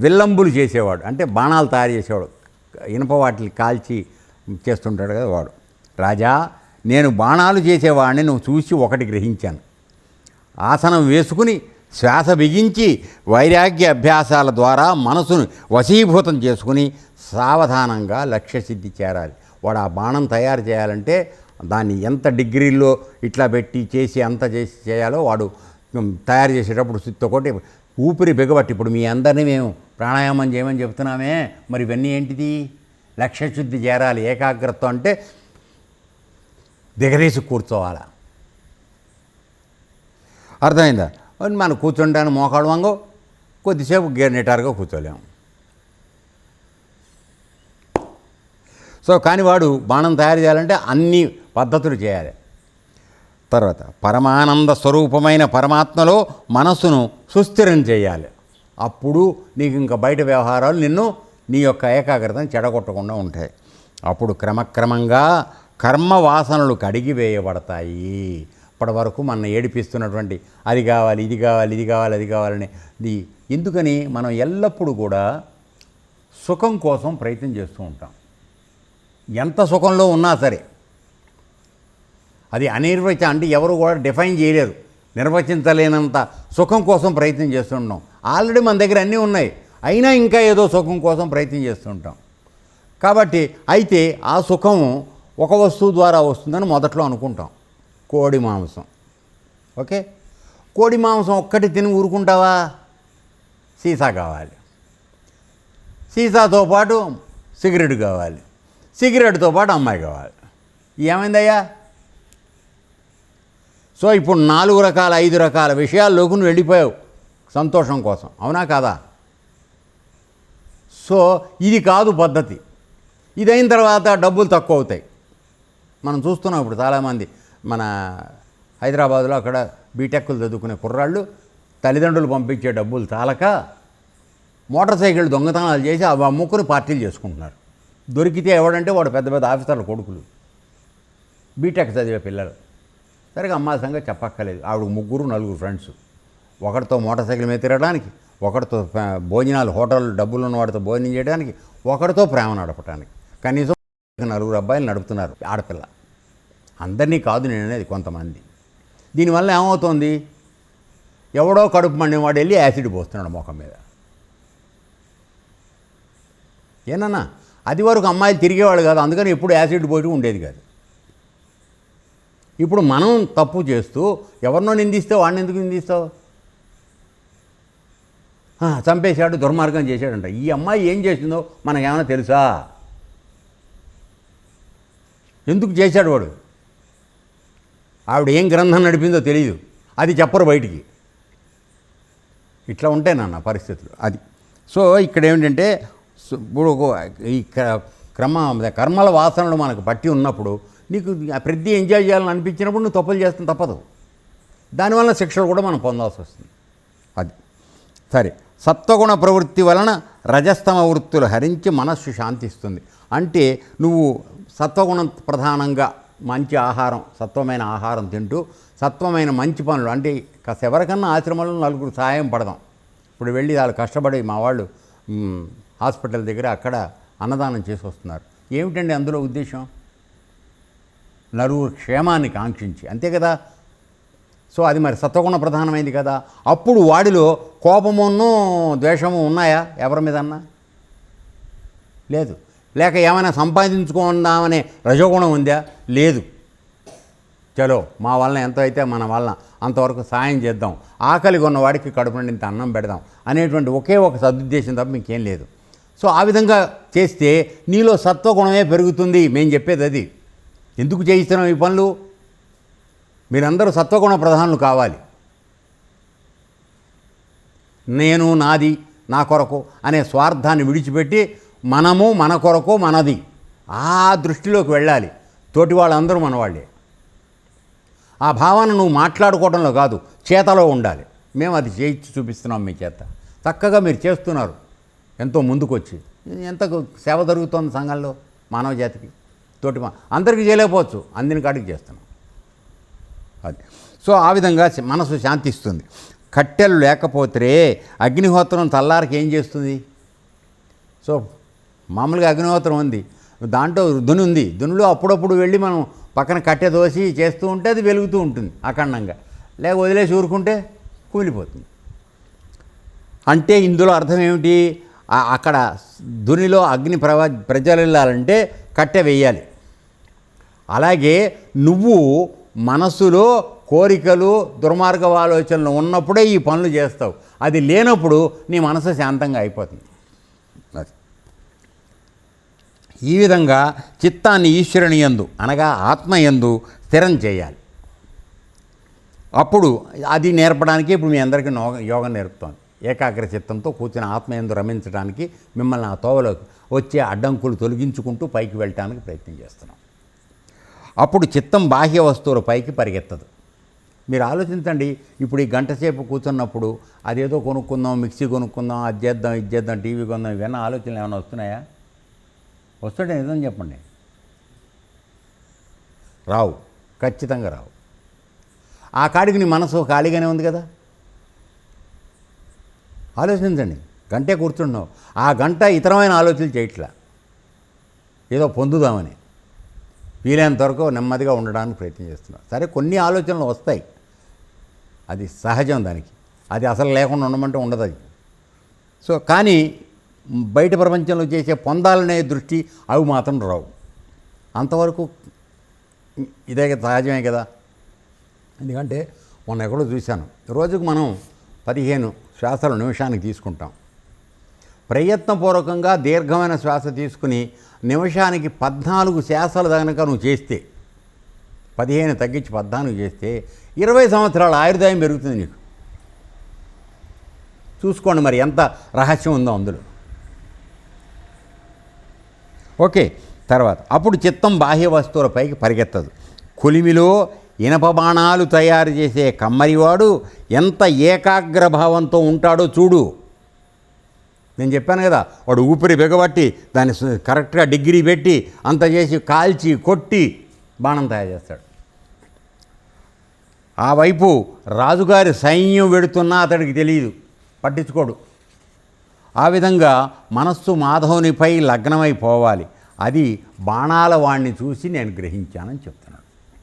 విల్లంబులు చేసేవాడు. అంటే బాణాలు తయారు చేసేవాడు. ఇనప వాటిని కాల్చి చేస్తుంటాడు కదా వాడు. రాజా నేను బాణాలు చేసేవాడిని నువ్వు చూసి ఒకటి గ్రహించాను. ఆసనం వేసుకుని శ్వాస బిగించి వైరాగ్య అభ్యాసాల ద్వారా మనసును వశీభూతం చేసుకుని సావధానంగా లక్ష్యసిద్ధి చేరాలి. వాడు ఆ బాణం తయారు చేయాలంటే దాన్ని ఎంత డిగ్రీల్లో ఇట్లా పెట్టి చేసి అంత చేసి చేయాలో వాడు తయారు చేసేటప్పుడు సుత్తి ఒకటి ఊపిరి బిగబట్టి ఇప్పుడు మీ అందరినీ మేము ప్రాణాయామం చేయమని చెప్తున్నామే మరి ఇవన్నీ ఏంటిది? లక్ష్యశుద్ధి చేరాలి ఏకాగ్రత అంటే దిగరేసి కూర్చోవాలా? అర్థమైందా? మనం కూర్చుంటాను మోకాడు వంగో కొద్దిసేపు గేర్ నిటారుగా కూర్చోలేము. సో కానీ వాడు బాణం తయారు చేయాలంటే అన్ని పద్ధతులు చేయాలి. తర్వాత పరమానంద స్వరూపమైన పరమాత్మలో మనస్సును సుస్థిరం చేయాలి. అప్పుడు నీకు ఇంకా బయట వ్యవహారాలు నిన్ను నీ యొక్క ఏకాగ్రతను చెడగొట్టకుండా ఉంటాయి. అప్పుడు క్రమక్రమంగా కర్మ వాసనలు కడిగి వేయబడతాయి. ఇప్పటి వరకు మన ఏడిపిస్తున్నటువంటి అది కావాలి ఇది కావాలి ఇది కావాలి అది కావాలని ఇది ఎందుకని మనం ఎల్లప్పుడూ కూడా సుఖం కోసం ప్రయత్నం చేస్తూ ఉంటాం. ఎంత సుఖంలో ఉన్నా సరే. అది అనిర్వచ అంటే ఎవరు కూడా డిఫైన్ చేయలేరు. నిర్వచించలేనంత సుఖం కోసం ప్రయత్నం చేస్తుంటాం ఆల్రెడీ మన దగ్గర అన్నీ ఉన్నాయి. అయినా ఇంకా ఏదో సుఖం కోసం ప్రయత్నం చేస్తుంటాం. కాబట్టి అయితే ఆ సుఖం ఒక వస్తువు ద్వారా వస్తుందని మొదట్లో అనుకుంటాం. కోడి మాంసం. ఓకే? కోడి మాంసం ఒక్కటి తిని ఊరుకుంటావా? సీసా కావాలి. సీసాతో పాటు సిగరెట్ కావాలి. సిగరెట్తో పాటు అమ్మాయి కావాలి. ఏమైందయ్యా? సో ఇప్పుడు నాలుగు రకాల ఐదు రకాల విషయాల్లోకి నువ్వు వెళ్ళిపోయావు. సంతోషం కోసం. అవునా కాదా? సో ఇది కాదు పద్ధతి. ఇది అయిన తర్వాత డబ్బులు తక్కువ అవుతాయి. మనం చూస్తున్నాం ఇప్పుడు చాలామంది. మన హైదరాబాద్లో అక్కడ బీటెక్లు చదువుకునే కుర్రాళ్ళు తల్లిదండ్రులు పంపించే డబ్బులు చాలక మోటార్ సైకిల్ దొంగతనాలు చేసి అవి అమ్ముకుని పార్టీలు చేసుకుంటున్నారు. దొరికితే ఎవడంటే వాడు పెద్ద పెద్ద ఆఫీసర్ల కొడుకులు. బీటెక్ చదివే పిల్లలు. సరిగా అమ్మాయి సంగతి చెప్పక్కర్లేదు. ఆవిడ ముగ్గురు నలుగురు ఫ్రెండ్స్. ఒకరితో మోటార్ సైకిల్ మీద తిరగడానికి ఒకరితో భోజనాలు హోటల్ డబ్బులు ఉన్న వాడితో భోజనం చేయడానికి ఒకరితో ప్రేమ నడపడానికి కనీసం నలుగురు అబ్బాయిలు నడుపుతున్నారు ఆడపిల్ల. అందరినీ కాదు నేను అనేది కొంతమంది. దీనివల్ల ఏమవుతోంది? ఎవడో కడుపు మండిన వాడు వెళ్ళి యాసిడ్ పోస్తున్నాడు ముఖం మీద. ఏనన్నా? అది వరకు అమ్మాయిలు తిరిగేవాడు కాదు. అందుకని ఎప్పుడు యాసిడ్ పోయి ఉండేది కాదు. ఇప్పుడు మనం తప్పు చేస్తూ ఎవరినో నిందిస్తే వాడిని ఎందుకు నిందిస్తావు? చంపేశాడు దుర్మార్గం చేశాడంట. ఈ అమ్మాయి ఏం చేసిందో మనకు ఏమైనా తెలుసా? ఎందుకు చేశాడు వాడు? ఆవిడ ఏం గ్రంథం నడిపిందో తెలియదు అది చెప్పరు బయటికి. ఇట్లా ఉంటాయి నాన్న పరిస్థితులు. అది. సో ఇక్కడ ఏమిటంటే ఇప్పుడు ఈ క్రమ కర్మల వాసనలు మనకు పట్టి ఉన్నప్పుడు నీకు ప్రతి ఎంజాయ్ చేయాలని అనిపించినప్పుడు నువ్వు తప్పులు చేస్తాను తప్పదు. దానివల్ల శిక్షలు కూడా మనం పొందాల్సి వస్తుంది. అది. సరే. సత్వగుణ ప్రవృత్తి వలన రజస్తమ వృత్తులు హరించి మనస్సు శాంతిస్తుంది. అంటే నువ్వు సత్వగుణం ప్రధానంగా మంచి ఆహారం సత్వమైన ఆహారం తింటూ సత్వమైన మంచి పనులు అంటే కాస్త ఎవరికన్నా ఆశ్రమంలో నలుగురు సాయం పడదాం. ఇప్పుడు వెళ్ళి వాళ్ళు కష్టపడి మా వాళ్ళు హాస్పిటల్ దగ్గర అక్కడ అన్నదానం చేసి వస్తున్నారు. ఏమిటండి అందులో ఉద్దేశం? నలుగురు క్షేమాన్ని కాంక్షించి. అంతే కదా? సో అది మరి సత్వగుణ ప్రధానమైంది కదా. అప్పుడు వాడిలో కోపమును ద్వేషము ఉన్నాయా? ఎవరి మీదన్నా? లేదు. లేక ఏమైనా సంపాదించుకుందామనే రజోగుణం ఉందా? లేదు. చలో మా వలన ఎంత అయితే మన వలన అంతవరకు సాయం చేద్దాం. ఆకలిగా ఉన్నవాడికి కడుపు నుండి అన్నం పెడదాం అనేటువంటి ఒకే ఒక సదుద్దేశం తప్ప ఇంకేం లేదు. సో ఆ విధంగా చేస్తే నీలో సత్వగుణమే పెరుగుతుంది. మేము చెప్పేది అది. ఎందుకు చేయిస్తున్నాం ఈ పనులు? మీరందరూ సత్వగుణ ప్రధానులు కావాలి. నేను నాది నా కొరకు అనే స్వార్థాన్ని విడిచిపెట్టి మనము మన కొరకు మనది ఆ దృష్టిలోకి వెళ్ళాలి. తోటి వాళ్ళందరూ మనవాళ్ళే ఆ భావన నువ్వు మాట్లాడుకోవడంలో కాదు చేతలో ఉండాలి. మేము అది చేయించి చూపిస్తున్నాం మీ చేత. చక్కగా మీరు చేస్తున్నారు. ఎంతో ముందుకొచ్చి. ఎంత సేవ జరుగుతోంది సంఘంలో మానవ జాతికి? తోటి మా అందరికీ చేయలేకపోవచ్చు. అందిన కాడికి చేస్తున్నాం. అది. సో ఆ విధంగా మనసు శాంతిస్తుంది. కట్టెలు లేకపోతే అగ్నిహోత్రం తల్లారికి ఏం చేస్తుంది? సో మామూలుగా అగ్నిహోత్రం ఉంది. దాంట్లో దుని ఉంది. దునిలో అప్పుడప్పుడు వెళ్ళి మనం పక్కన కట్టె దోసి చేస్తూ ఉంటే అది వెలుగుతూ ఉంటుంది అఖండంగా. లేక వదిలేసి ఊరుకుంటే కూలిపోతుంది. అంటే ఇందులో అర్థం ఏమిటి? అక్కడ దునిలో అగ్ని ప్రవ ప్రజ్వలిల్లాలంటే కట్టె వేయాలి. అలాగే నువ్వు మనసులో కోరికలు దుర్మార్గ ఆలోచనలు ఉన్నప్పుడే ఈ పనులు చేస్తావు. అది లేనప్పుడు నీ మనసు శాంతంగా అయిపోతుంది. అది. ఈ విధంగా చిత్తాన్ని ఈశ్వరుని యందు అనగా ఆత్మయందు స్థిరం చేయాలి. అప్పుడు అది నేర్పడానికి ఇప్పుడు మీ అందరికీ యోగం నేర్పుతాను ఏకాగ్ర చిత్తంతో కూర్చుని ఆత్మయందు రమించడానికి మిమ్మల్ని ఆ తోవలోకి వచ్చే అడ్డంకులు తొలగించుకుంటూ పైకి వెళ్ళటానికి ప్రయత్నం చేస్తున్నాం. అప్పుడు చిత్తం బాహ్య వస్తువుల పైకి పరిగెత్తదు. మీరు ఆలోచించండి ఇప్పుడు ఈ గంట సేపు కూర్చున్నప్పుడు అదేదో కొనుక్కుందాం మిక్సీ కొనుక్కుందాం అది చేద్దాం ఇది చేద్దాం టీవీ కొందాం ఇవన్నీ ఆలోచనలు ఏమైనా వస్తున్నాయా? వస్తుంటే నిజం చెప్పండి. రావు ఖచ్చితంగా రావు. ఆ కాడికి నీ మనసు ఖాళీగానే ఉంది కదా? ఆలోచించండి గంటే కూర్చున్నావు. ఆ గంట ఇతరమైన ఆలోచనలు చేయట్లా. ఏదో పొందుదామని. వీలైనంత వరకు నెమ్మదిగా ఉండడానికి ప్రయత్నం చేస్తున్నాం సరే కొన్ని ఆలోచనలు వస్తాయి. అది సహజం దానికి. అది అసలు లేకుండా ఉండమంటే ఉండదు అది. సో కానీ బయట ప్రపంచంలో చేసే పొందాలనే దృష్టి అవి మాత్రం రావు. అంతవరకు ఇదే సహజమే కదా. ఎందుకంటే మొన్న ఎక్కడో చూశాను. రోజుకు మనం పదిహేను శ్వాసలు నిమిషానికి తీసుకుంటాం. ప్రయత్నపూర్వకంగా దీర్ఘమైన శ్వాస తీసుకుని నిమిషానికి పద్నాలుగు శ్వాసలు కనుక నువ్వు చేస్తే పదిహేను తగ్గించి పద్నాలుగు చేస్తే ఇరవై సంవత్సరాల ఆయుర్దాయం పెరుగుతుంది నీకు. చూసుకోండి మరి ఎంత రహస్యం ఉందో అందులో. ఓకే తర్వాత అప్పుడు చిత్తం బాహ్య వస్తువులపైకి పరిగెత్తదు. కొలిమిలో ఇనప బాణాలు తయారు చేసే కమ్మరివాడు ఎంత ఏకాగ్ర భావంతో ఉంటాడో చూడు. నేను చెప్పాను కదా వాడు ఊపిరి బిగబట్టి దాన్ని కరెక్ట్గా డిగ్రీ పెట్టి అంత చేసి కాల్చి కొట్టి బాణం తయారు చేస్తాడు. ఆ వైపు రాజుగారి సైన్యం వెడుతున్నా అతడికి తెలియదు పట్టించుకోడు. ఆ విధంగా మనస్సు మాధవునిపై లగ్నమైపోవాలి. అది బాణాల వాణ్ణి చూసి నేను గ్రహించానని చెప్తున్నాను